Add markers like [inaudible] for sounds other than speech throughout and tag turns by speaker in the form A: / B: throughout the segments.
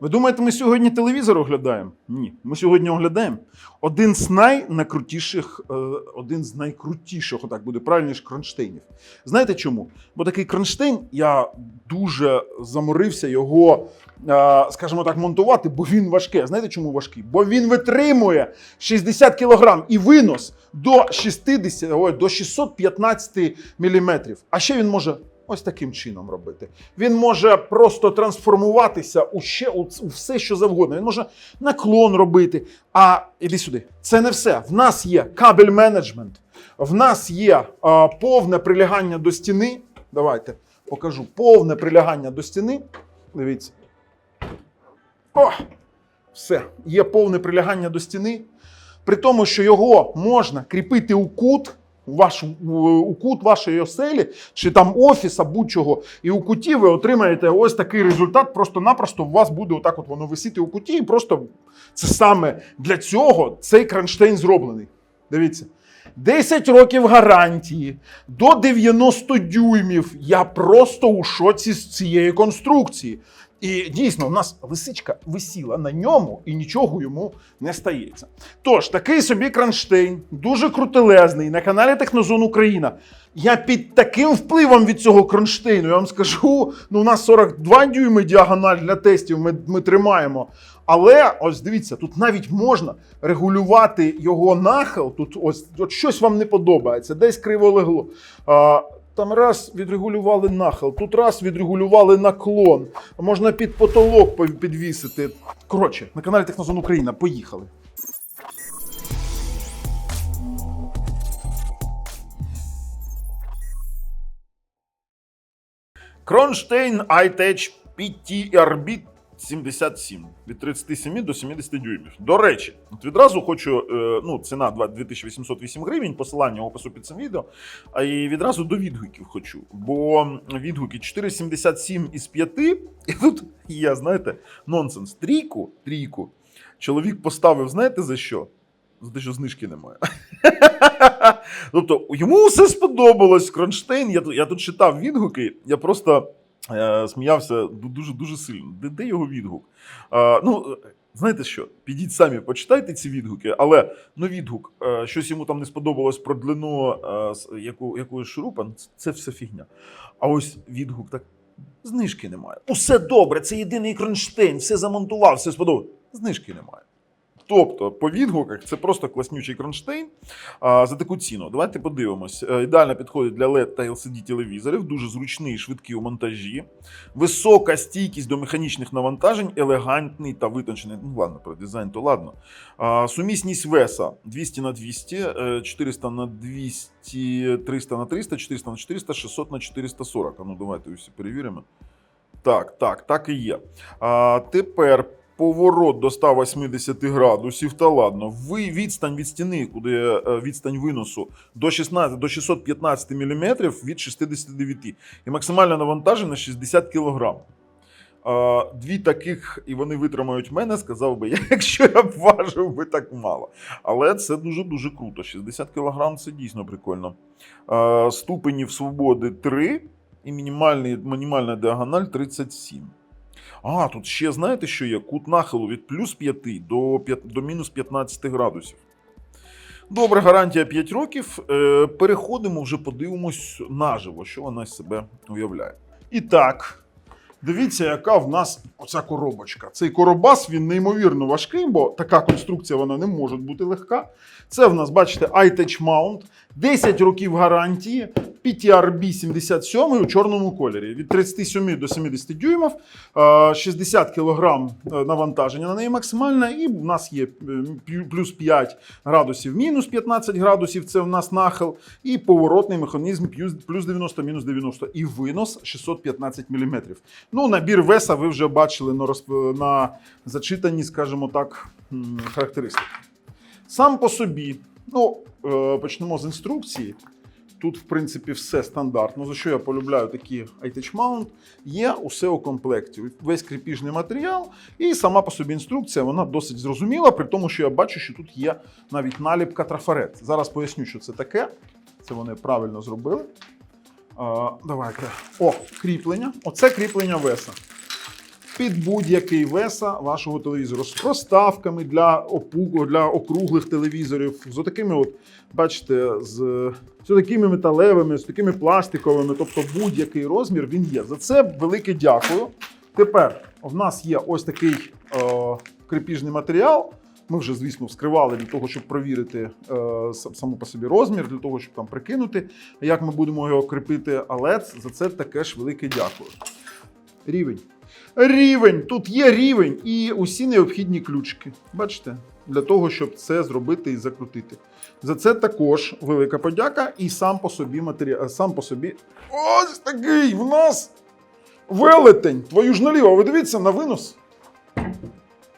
A: Ви думаєте, ми сьогодні телевізор оглядаємо? Ні. Ми сьогодні оглядаємо один з найнакрутіших, е, один з найкрутіших, отак буде правильніше, кронштейнів. Знаєте чому? Бо такий кронштейн, я дуже заморився його, е, скажімо так, монтувати, бо він важкий. Знаєте чому важкий? Бо він витримує 60 кг і винос до 60, ой, до 615 мм. А ще він може ось таким чином робити. Він може просто трансформуватися у ще у, все, що завгодно. Він може наклон робити. А іди сюди. Це не все. В нас є кабель менеджмент, в нас є а, повне прилягання до стіни. Давайте покажу повне прилягання до стіни. Дивіться. О! Все, є повне прилягання до стіни. При тому, що його можна кріпити у кут, ваш, у, кут вашої оселі, чи там офіса, будь-чого. І у куті ви отримаєте ось такий результат. Просто-напросто у вас буде отак от воно висіти у куті. І просто це саме для цього цей кронштейн зроблений. Дивіться. 10 років гарантії до 90 дюймів. Я просто у шоці з цієї конструкції. І дійсно, в нас лисичка висіла на ньому і нічого йому не стається. Тож, такий собі кронштейн, дуже крутелезний на каналі Технозон Україна. Я під таким впливом від цього кронштейну, я вам скажу, ну у нас 42 дюйми діагональ для тестів ми, ми тримаємо. Але ось дивіться, тут навіть можна регулювати його нахил. Тут ось от щось вам не подобається, десь криво легло. А, там раз відрегулювали нахил, тут раз відрегулювали наклон. Можна під потолок підвісити. Коротше, на каналі Технозон Україна. Поїхали. Кронштейн iTech PTRB 77 від 37 до 70 дюймів. До речі, от відразу хочу, е, ну, ціна 2808 гривень, посилання в опису під цим відео. А і відразу до відгуків хочу. Бо відгуки 4,77 із 5, і тут є, знаєте, нонсенс. Трійку, трійку. Чоловік поставив, знаєте за що? За те, що знижки немає. [laughs] тобто йому все сподобалось. Кронштейн. Я, тут- я тут читав відгуки, я просто сміявся дуже дуже сильно. Де, де його відгук? Е, ну, е, знаєте що? Підіть самі, почитайте ці відгуки, але ну відгук, е, щось йому там не сподобалось про длину е, яку, якоїсь шурупа, ну, це все фігня. А ось відгук так. Знижки немає. Усе добре, це єдиний кронштейн, все замонтував, все сподобалось. Знижки немає. Тобто, по відгуках це просто класнючий кронштейн а, за таку ціну. Давайте подивимось. Е, Ідеально підходить для LED та LCD телевізорів, дуже зручний і швидкий у монтажі, висока стійкість до механічних навантажень, елегантний та витончений. Ну ладно, про дизайн, то ладно. А, сумісність веса 200 на 200, е, 400 на 200, 300 на 300, 400 на 400, 600 на 440. А ну давайте усі перевіримо. Так, так, так і є. А, тепер поворот до 180 градусів, та ладно. Ви відстань від стіни, куди е, відстань виносу до 16 до 615 мм від 69 і максимальне навантаження 60 кг. Дві таких, і вони витримають мене, сказав би, [laughs] якщо я б важив би так мало. Але це дуже-дуже круто. 60 кг це дійсно прикольно. Ступенів свободи 3 і мінімальний, мінімальна діагональ 37. А, тут ще знаєте, що є? Кут нахилу від плюс 5 до, 5, до мінус 15 градусів. Добре, гарантія 5 років. Е, переходимо, вже подивимось наживо, що вона з себе уявляє. І так, дивіться, яка в нас оця коробочка. Цей коробас він неймовірно важкий, бо така конструкція вона не може бути легка. Це в нас, бачите, iTouch Mount, 10 років гарантії, PTRB 77 у чорному кольорі. Від 37 до 70 дюймів, е, 60 кг навантаження на неї максимальне, і в нас є е, плюс 5 градусів, мінус 15 градусів, це в нас нахил, і поворотний механізм плюс плюс 90, мінус 90, і винос 615 мм. Ну, набір веса ви вже бачили на, розп- на зачитанні, скажімо так, характеристики. Сам по собі, ну, е, почнемо з інструкції. Тут, в принципі, все стандартно. За що я полюбляю такі iTouch Mount. Є усе у комплекті. Весь кріпіжний матеріал, і сама по собі інструкція вона досить зрозуміла, при тому, що я бачу, що тут є навіть наліпка трафарет. Зараз поясню, що це таке. Це вони правильно зробили. А, давайте. О, кріплення. Оце кріплення веса.
B: Під будь-який веса вашого телевізору з проставками для опу, для округлих телевізорів, з такими, от, бачите, з, з такими металевими, з такими пластиковими, тобто будь-який розмір він є. За це велике дякую. Тепер в нас є ось такий е, крепіжний матеріал. Ми вже, звісно, вскривали для того, щоб провірити е, саму по собі розмір, для того, щоб там прикинути, як ми будемо його кріпити. Але за це таке ж велике дякую. Рівень. Рівень! Тут є рівень і усі необхідні ключики. Бачите? Для того, щоб це зробити і закрутити. За це також велика подяка і сам по собі матеріал. Сам по собі. Ось такий в нас велетень. Твою ж наліво. Ви дивіться на винос.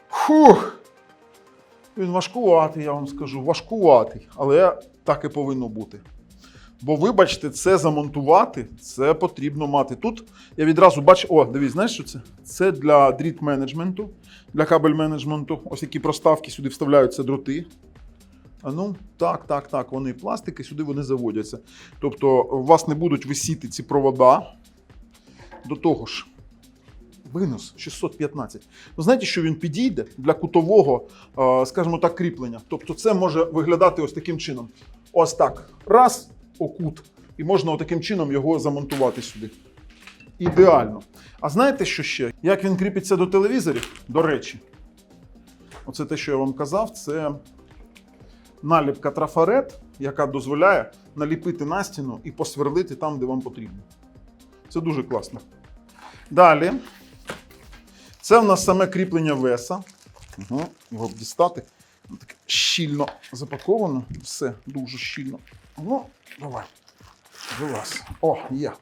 B: Фух. Він важкуватий, я вам скажу. Важкуватий. Але так і повинно бути. Бо, вибачте, це замонтувати, це потрібно мати. Тут я відразу бачу, о, дивись, знаєш, що це? Це для дріт менеджменту, для кабель менеджменту. Ось які проставки сюди вставляються дроти. А ну, так, так, так, вони пластики, сюди вони заводяться. Тобто, у вас не будуть висіти ці провода. До того ж, винос 615. Ви знаєте, що він підійде для кутового, е, скажімо так, кріплення. Тобто, це може виглядати ось таким чином. Ось так. Раз, окут. І можна таким чином його замонтувати сюди. Ідеально. А знаєте, що ще? Як він кріпиться до телевізорів? До речі, оце те, що я вам казав, це наліпка трафарет, яка дозволяє наліпити на стіну і посверлити там, де вам потрібно. Це дуже класно. Далі. Це в нас саме кріплення веса. Угу. Його дістати. Воно щільно запаковано. Все дуже щільно. Ну, давай. Вилазь. О, є.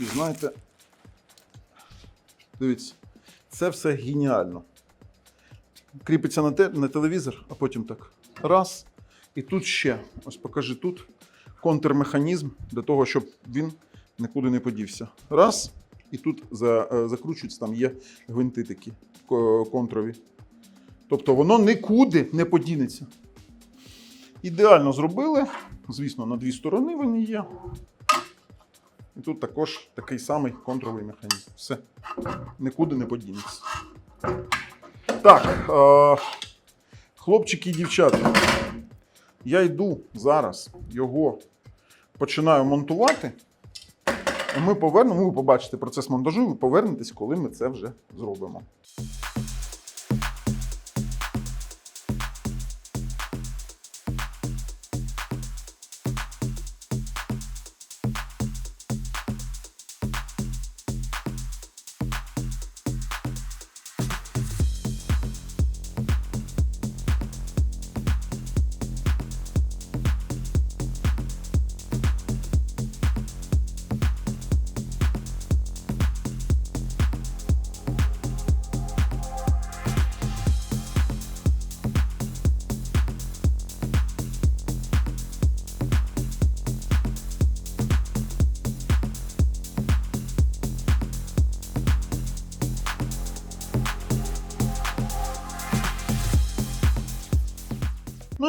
B: І знаєте, дивіться, це все геніально. Кріпиться на, те, на телевізор, а потім так. Раз. І тут ще, ось покажи тут, контрмеханізм для того, щоб він нікуди не подівся. Раз. І тут е, закручується, там є гвинти такі контрові. Тобто воно нікуди не подінеться. Ідеально зробили. Звісно, на дві сторони вони є. І тут також такий самий контровий механізм. Все. Нікуди не подінеться. Так, е- хлопчики і дівчата. Я йду зараз його починаю монтувати. І ми повернемо, ви побачите процес монтажу, ви повернетесь, коли ми це вже зробимо.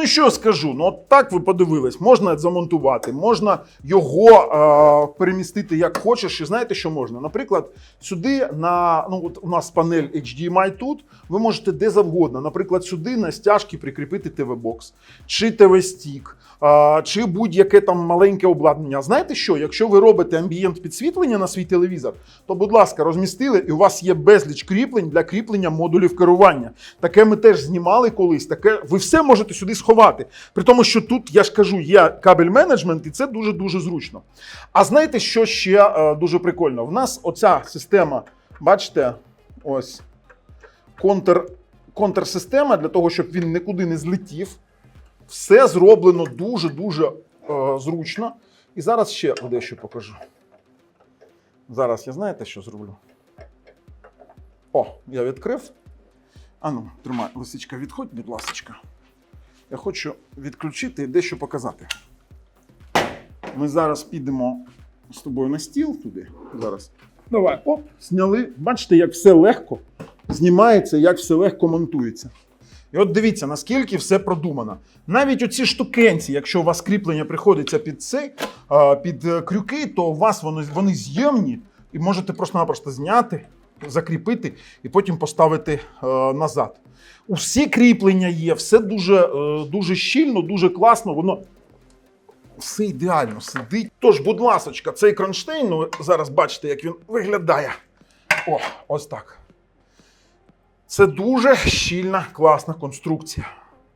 B: І що скажу? Ну от так ви подивились, можна замонтувати, можна його е, перемістити як хочеш. І знаєте, що можна? Наприклад, сюди на ну от у нас панель HDMI тут. Ви можете де завгодно. Наприклад, сюди на стяжки прикріпити TV-бокс, чи TV-стік, е, чи будь-яке там маленьке обладнання. Знаєте що? Якщо ви робите амбієнт підсвітлення на свій телевізор, то будь ласка, розмістили, і у вас є безліч кріплень для кріплення модулів керування. Таке ми теж знімали колись. Таке ви все можете сюди сховати. При тому, що тут я ж кажу, є кабель менеджмент, і це дуже дуже зручно. А знаєте, що ще е, дуже прикольно? В нас оця система, бачите, ось контр, контрсистема для того, щоб він нікуди не злетів. Все зроблено дуже дуже е, зручно. І зараз ще дещо покажу. Зараз я знаєте, що зроблю? О, я відкрив. Ану, тримай, лисичка, відходь, будь ласка. Я хочу відключити і дещо показати. Ми зараз підемо з тобою на стіл туди. Зараз. Давай, оп, зняли. Бачите, як все легко знімається, як все легко монтується. І от дивіться, наскільки все продумано. Навіть оці штукенці, якщо у вас кріплення приходиться під цей, під е, крюки, то у вас вони, вони з'ємні і можете просто-напросто зняти, закріпити і потім поставити е, назад. Усі кріплення є, все дуже, е, дуже щільно, дуже класно. Воно все ідеально сидить. Тож, будь ласочка, цей кронштейн, ну зараз бачите, як він виглядає. О, ось так. Це дуже щільна, класна конструкція.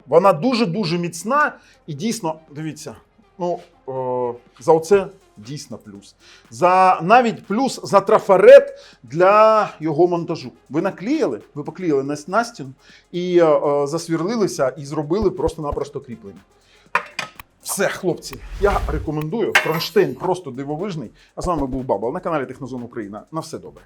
B: Вона дуже-дуже міцна і дійсно, дивіться, ну, о, за оце дійсно плюс. За, навіть плюс за трафарет для його монтажу. Ви наклеїли, ви поклеїли на, на стіну і е, е, засвірлилися і зробили просто-напросто кріплення. Все, хлопці, я рекомендую. Кронштейн просто дивовижний. А з вами був Бабл на каналі Технозон Україна. На все добре.